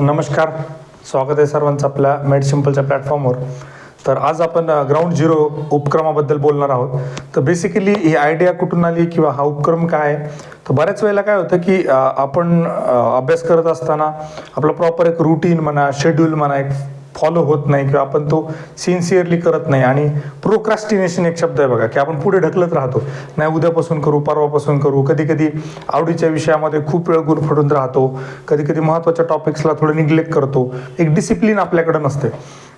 नमस्कार. स्वागत आहे सर्वांचं आपल्या मेड सिम्पलच्या प्लॅटफॉर्मवर तर आज आपण ग्राउंड झिरो उपक्रमाबद्दल बोलणार आहोत. तर बेसिकली ही आयडिया कुठून आली किंवा हा उपक्रम काय? आहे तर बऱ्याच वेळेला काय होतं की आपण अभ्यास करत असताना आपलं प्रॉपर एक रुटीन म्हणा शेड्यूल म्हणा एक फॉलो होत नाही किंवा आपण तो सिन्सिअरली करत नाही. आणि प्रोक्रास्टिनेशन एक शब्द आहे बघा की आपण पुढे ढकलत राहतो. नाही उद्यापासून करू परवापासून करू. कधी कधी आवडीच्या विषयामध्ये खूप वेळ गुरफडून राहतो. कधी कधी महत्त्वाच्या टॉपिक्सला थोडं निग्लेक्ट करतो. एक डिसिप्लिन आपल्याकडे नसते.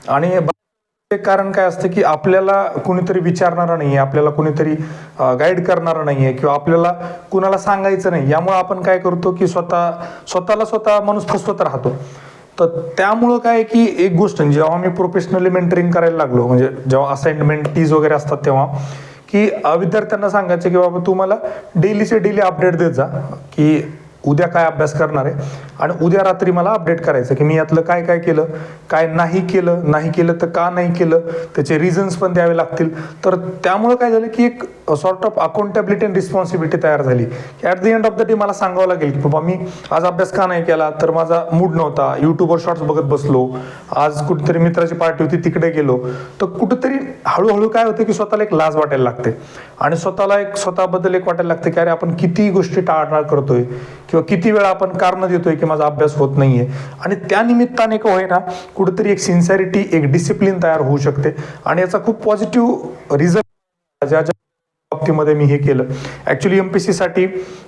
आणि एक कारण काय असतं की आपल्याला कुणीतरी विचारणारा नाही आहे आपल्याला कुणीतरी गाईड करणारा नाही आहे किंवा आपल्याला कुणाला सांगायचं नाही. यामुळे आपण काय करतो की स्वतः स्वतःला स्वतः माणूस फसवत राहतो. तर त्यामुळं काय की एक गोष्ट म्हणजे जेव्हा मी प्रोफेशनली मेंटरिंग करायला लागलो म्हणजे जेव्हा असाइनमेंट टीज वगैरे असतात तेव्हा की विद्यार्थ्यांना सांगायचं की बाबा तुम्हाला डेलीचे डेली अपडेट देत जा की उद्या काय अभ्यास करणार आहे? आणि उद्या रात्री मला अपडेट करायचं की मी यातलं काय काय केलं काय नाही केलं नाही केलं तर का नाही केलं त्याचे रिझन्स पण द्यावे लागतील. तर त्यामुळं काय झालं की एक sort of accountability and responsibility तयार झाली. की at the end of the day मला सांगावं लागेल की बाबा मी आज अभ्यास का नाही केला? तर माझा मूड नव्हता. यूट्यूबवर शॉर्ट्स बघत बसलो. आज कुठेतरी मित्राची पार्टी होती तिकडे गेलो. तर कुठेतरी हळूहळू काय होतं की स्वतःला एक लाज वाटायला लागते. आणि स्वतःला एक स्वतःबद्दल एक वाटायला लागते की अरे आपण किती गोष्टी टाळटाळ करतोय. किंवा किती वेळा आपण कारण देतोय की माझा अभ्यास होत नाहीये. आणि त्या निमित्ताने का होईना कुठेतरी एक सिन्सॅरिटी एक डिसिप्लिन तयार होऊ शकते. आणि याचा खूप पॉझिटिव्ह रिझल्ट ज्या ज्या बाबतीमध्ये मी हे केलं. ॲक्च्युली एम पी सीसाठी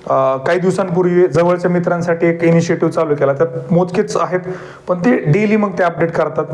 काही दिवसांपूर्वी जवळच्या मित्रांसाठी एक इनिशिएटिव्ह चालू केला. त्यात मोजकेच आहेत पण ते डेली मग ते अपडेट करतात.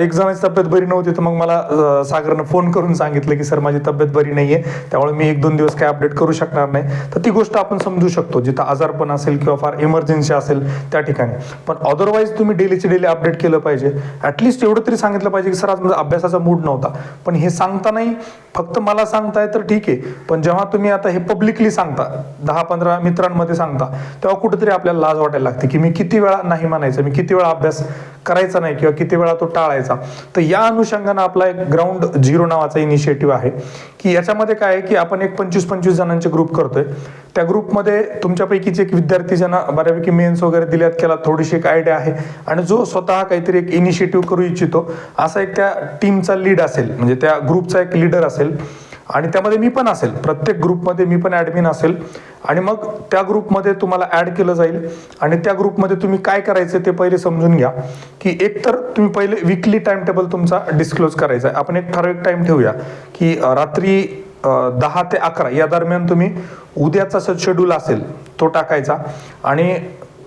एक जणांची तब्येत बरी नव्हती तर मग मला सागरनं फोन करून सांगितलं की सर माझी तब्येत बरी नाही आहे त्यामुळे मी एक दोन दिवस काय अपडेट करू शकणार नाही. तर ती गोष्ट आपण समजू शकतो जिथं आजारपण असेल किंवा फार इमर्जन्सी असेल त्या ठिकाणी. पण अदरवाईज तुम्ही डेलीचे डेली अपडेट केलं पाहिजे. ॲटलिस्ट एवढं तरी सांगितलं पाहिजे की सर आज माझा अभ्यासाचा मूड नव्हता. पण हे सांगता नाही फक्त मला सांगताय तर ठीक आहे. पण जेव्हा तुम्ही आता हे पब्लिकली सांगता दहा पंधरा मित्रांमध्ये सांगता तेव्हा कुठेतरी आपल्याला लाज वाटायला लागते की मी किती वेळा नाही म्हणायचं मी किती वेळा अभ्यास करायचा नाही किंवा किती वेळा तो टाळायचा. तर या अनुषंगानं आपला एक ग्राउंड झिरो नावाचा इनिशिएटिव्ह आहे की याच्यामध्ये काय आहे की आपण एक पंचवीस पंचवीस जणांचे ग्रुप करतोय. त्या ग्रुपमध्ये तुमच्यापैकीचे एक विद्यार्थी ज्यांना बऱ्यापैकी मेन्स वगैरे दिल्यात केला थोडीशी एक आयडिया आहे. आणि जो स्वतः काहीतरी एक इनिशिएटिव्ह करू इच्छितो असा एक त्या टीमचा लीड असेल म्हणजे त्या ग्रुपचा एक लीडर असेल आणि त्यामध्ये मी पण असेल. प्रत्येक ग्रुपमध्ये मी पण ॲडमिन असेल. आणि मग त्या ग्रुपमध्ये तुम्हाला ॲड केलं जाईल. आणि त्या ग्रुपमध्ये तुम्ही काय करायचं ते पहिले समजून घ्या. की एकतर तुम्ही पहिले विकली टाइम टेबल तुमचा डिस्क्लोज करायचा आहे. आपण एक ठराविक टाईम ठेवूया. की रात्री दहा ते अकरा या दरम्यान तुम्ही उद्याचा शेड्यूल असेल तो टाकायचा. आणि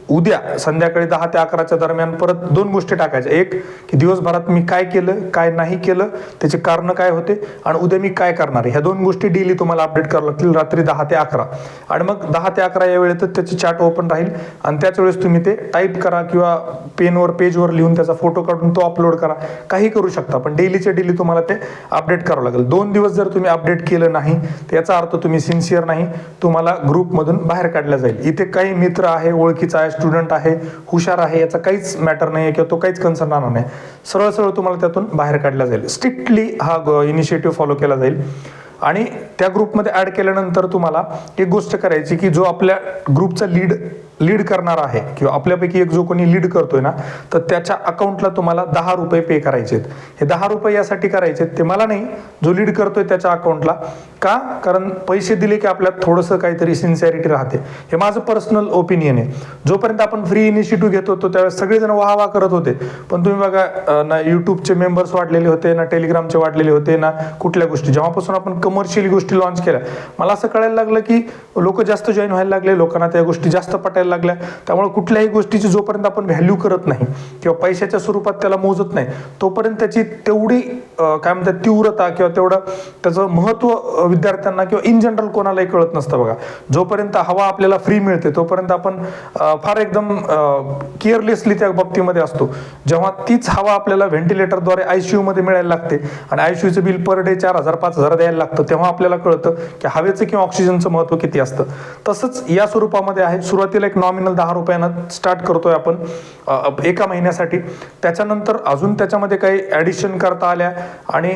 उद्या संध्याकाळी दहा ते अकराच्या दरम्यान परत दोन गोष्टी टाकायच्या. एक की दिवसभरात मी काय केलं काय नाही केलं त्याचे कारण काय होते आणि उद्या मी काय करणार आहे? ह्या दोन गोष्टी डेली तुम्हाला अपडेट करावं लागतील रात्री दहा ते अकरा. आणि मग दहा ते अकरा या वेळेतच त्याची चॅट ओपन राहील आणि त्याच वेळेस तुम्ही ते टाईप करा किंवा पेनवर पेजवर लिहून त्याचा फोटो काढून तो अपलोड करा. काही करू शकता पण डेलीचे डेली तुम्हाला ते अपडेट करावं लागेल. दोन दिवस जर तुम्ही अपडेट केलं नाही तर याचा अर्थ तुम्ही सिन्सिअर नाही तुम्हाला ग्रुपमधून बाहेर काढल्या जाईल. इथे काही मित्र आहे ओळखीचा आहे स्टुडंट आहे हुशार आहे याचा काहीच मॅटर नाही आहे किंवा तो काहीच कन्सर्न राहणार नाही. सरळ सरळ तुम्हाला त्यातून बाहेर काढला जाईल. स्ट्रिक्टली हा इनिशिएटिव्ह फॉलो केला जाईल. आणि त्या ग्रुपमध्ये ऍड केल्यानंतर तुम्हाला एक गोष्ट करायची की जो आपल्या ग्रुपचा लीड लीड करणार आहे किंवा आपल्यापैकी एक जो कोणी लीड करतोय ना तर त्याच्या अकाउंटला तुम्हाला दहा रुपये पे करायचे आहेत. हे दहा रुपये यासाठी करायचे ते मला नाही जो लीड करतोय त्याच्या अकाउंटला का? कारण पैसे दिले की आपल्यात थोडंसं काहीतरी सिन्सिअरिटी राहते. हे माझं पर्सनल ओपिनियन आहे. जोपर्यंत आपण फ्री इनिशिएटिव्ह घेत होतो त्यावेळेस सगळेजण वाह वाह करत होते. पण तुम्ही बघा ना यूट्यूबचे मेंबर्स वाढलेले होते ना टेलिग्रामचे वाढलेले होते ना कुठल्या गोष्टी. जेव्हापासून आपण कमर्शियली गोष्टी लॉन्च केल्या मला असं कळायला लागलं की लोक जास्त जॉईन व्हायला लागले लोकांना त्या गोष्टी जास्त पटायला लागल्या. त्यामुळे कुठल्याही गोष्टीची जोपर्यंत आपण व्हॅल्यू करत नाही किंवा पैशाच्या स्वरूपात त्याला मोजत नाही तोपर्यंत त्याची तेवढी काय म्हणतात तीव्रता किंवा तेवढं त्याचं महत्त्व विद्यार्थ्यांना किंवा इन जनरल कोणालाही कळत नसतं बघा. जोपर्यंत हवा आपल्याला फ्री मिळते तोपर्यंत आपण फार एकदम केअरलेसली त्या बाबतीमध्ये असतो. जेव्हा तीच हवा आपल्याला व्हेंटिलेटरद्वारे आयसीयू मध्ये मिळायला लागते आणि आयसीयूचं बिल पर डे चार हजार पाच हजार द्यायला लागतं तेव्हा आपल्याला कळतं की हवेचं किंवा ऑक्सिजनचं महत्त्व किती असतं. तसंच या स्वरूपामध्ये आहे सुरुवातीला एक नॉमिनल दहा रुपयानं स्टार्ट करतोय आपण एका महिन्यासाठी. त्याच्यानंतर अजून त्याच्यामध्ये काही ॲडिशन करता आल्या आणि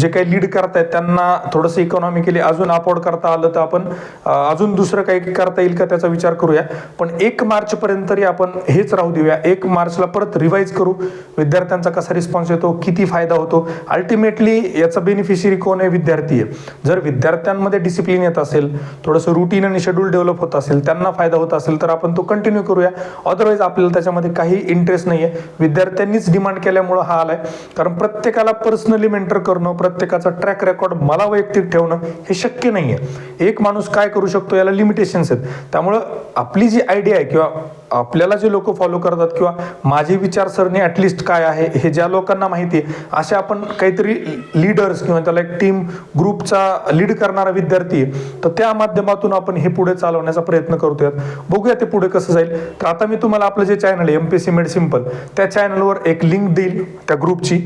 जे काही लीड करतायत त्यांना थोडंसं इकॉनॉमिकली अजून अफोर्ड करता आलं तर आपण अजून दुसरं काही करता येईल का त्याचा विचार करूया. पण एक मार्चपर्यंत तरी आपण हेच राहू देऊया. एक मार्चला परत रिवाईज करू. विद्यार्थ्यांचा कसा रिस्पॉन्स येतो किती फायदा होतो. अल्टिमेटली याचा बेनिफिशियरी कोण आहे? विद्यार्थी आहे. जर विद्यार्थ्यांमध्ये डिसिप्लिन येत असेल थोडंसं रुटीन आणि शेड्यूल डेव्हलप होत असेल त्यांना फायदा होत असेल तर आपण तो कंटिन्यू करूया. अदरवाईज आपल्याला त्याच्यामध्ये काही इंटरेस्ट नाही आहे विद्यार्थ्यांनीच डिमांड केल्यामुळं हा आलाय. कारण प्रत्येकाला पर्सनली मेंटर करणं प्रत्येकाचा ट्रॅक रेकॉर्ड मला वैयक्तिक ठेवणं हे शक्य नाही आहे एक माणूस काय करू शकतो याला लिमिटेशन्स आहेत. त्यामुळं आपली जी आयडिया आहे किंवा आपल्याला जे लोक फॉलो करतात किंवा माझी विचारसरणी ॲटलिस्ट काय आहे हे ज्या लोकांना माहिती आहे असे आपण काहीतरी लीडर्स किंवा त्याला एक टीम ग्रुपचा लीड करणारा विद्यार्थी आहे तर त्या माध्यमातून आपण हे पुढे चालवण्याचा प्रयत्न करतोय. बघूया ते पुढे कसं जाईल. तर आता मी तुम्हाला आपलं जे चॅनल आहे M P C made simple त्या चॅनलवर एक लिंक देईल त्या ग्रुपची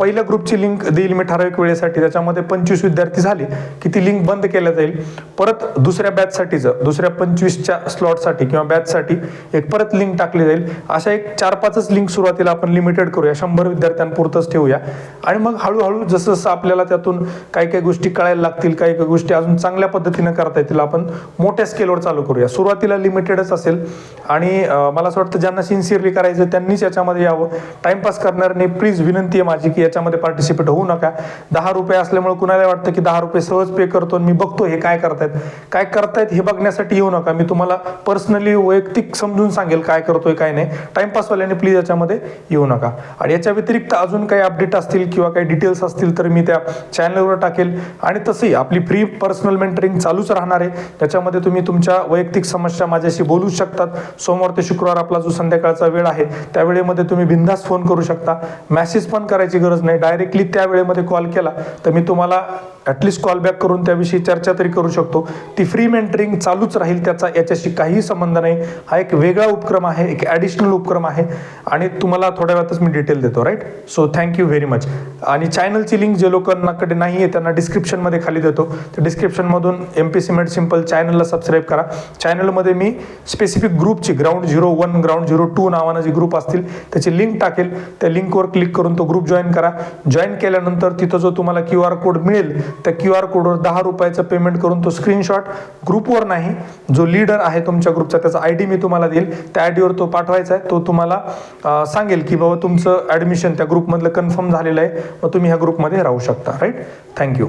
पहिल्या ग्रुपची लिंक देईल मी ठराविक वेळेसाठी. त्याच्यामध्ये पंचवीस विद्यार्थी झाले की ती लिंक बंद केल्या जाईल. परत दुसऱ्या बॅचसाठीचं दुसऱ्या पंचवीसच्या स्लॉटसाठी किंवा बॅचसाठी एक परत लिंक टाकली जाईल. अशा एक चार पाचच लिंक सुरुवातीला आपण लिमिटेड करूया. शंभर विद्यार्थ्यांपुरतच ठेवूया. आणि मग हळूहळू जसं जसं आपल्याला त्यातून काही काही गोष्टी कळायला लागतील काही काही गोष्टी अजून चांगल्या पद्धतीनं करता येतील आपण मोठ्या स्केलवर चालू करूया. सुरुवातीला लिमिटेडच असेल. आणि मला असं वाटतं ज्यांना सिन्सिअरली करायचं त्यांनीच याच्यामध्ये यावं. टाइमपास करणाऱ्यांनी प्लीज विनंती आहे माझी की याच्यामध्ये पार्टिसिपेट होऊ नका. दहा रुपये असल्यामुळे कुणाला वाटतं की दहा रुपये सहज पे करतो मी बघतो हे काय करतायत. काय करतायत हे बघण्यासाठी येऊ नका. मी तुम्हाला पर्सनली वैयक्तिक समजून सांगेल काय करतोय काय नाही. टाइमपासवाल्याने प्लीज याच्यामध्ये येऊ नका. आणि याच्या व्यतिरिक्त अजून काही अपडेट असतील किंवा काही डिटेल्स असतील तर मी त्या चॅनलवर टाकेल. आणि तसंही आपली फ्री पर्सनल मेंटरिंग चालूच राहणार आहे. त्याच्यामध्ये तुम्ही तुमच्या वैयक्तिक समस्या माझ्याशी बोलू शकतात. सोमवार ते शुक्रवार आपला जो संध्याकाळचा वेळ आहे त्यावेळेमध्ये तुम्ही बिंदास फोन करू शकता. मेसेज पण करायची गरज नाही. डायरेक्टली त्या वेळेमध्ये कॉल केला तर मी तुम्हाला ॲटलिस्ट कॉल बॅक करून त्याविषयी चर्चा तरी करू शकतो. ती फ्री मेंटरिंग चालूच राहील त्याचा याच्याशी काहीही संबंध नाही. हा एक वेगळा उपक्रम आहे एक ॲडिशनल उपक्रम आहे. आणि तुम्हाला थोड्या वेळातच मी डिटेल देतो right so thank you very much आणि चॅनलची लिंक जे लोकांनाकडे नाही आहे त्यांना डिस्क्रिप्शनमध्ये खाली देतो. तर डिस्क्रिप्शनमधून M P C made simple चॅनलला सबस्क्राईब करा. चॅनलमध्ये मी specific ग्रुपची ground zero one ground zero two नावानं जे ग्रुप असतील त्याची लिंक टाकेल. त्या लिंकवर क्लिक करून तो ग्रुप जॉईन करा. जॉईन केल्यानंतर तिथं जो तुम्हाला क्यू आर कोड मिळेल त्या क्यू आर कोडवर दहा रुपयाचं पेमेंट करून तो स्क्रीनशॉट ग्रुपवर नाही जो लीडर आहे तुमच्या ग्रुपचा त्याचा आय डी मी तुम्हाला देईल. त्या आय डीवर तो पाठवायचा आहे तो तुम्हाला सांगेल की बाबा तुमचं ॲडमिशन त्या ग्रुपमधलं कन्फर्म झालेलं आहे मग तुम्ही ह्या ग्रुपमध्ये राहू शकता राईट थँक्यू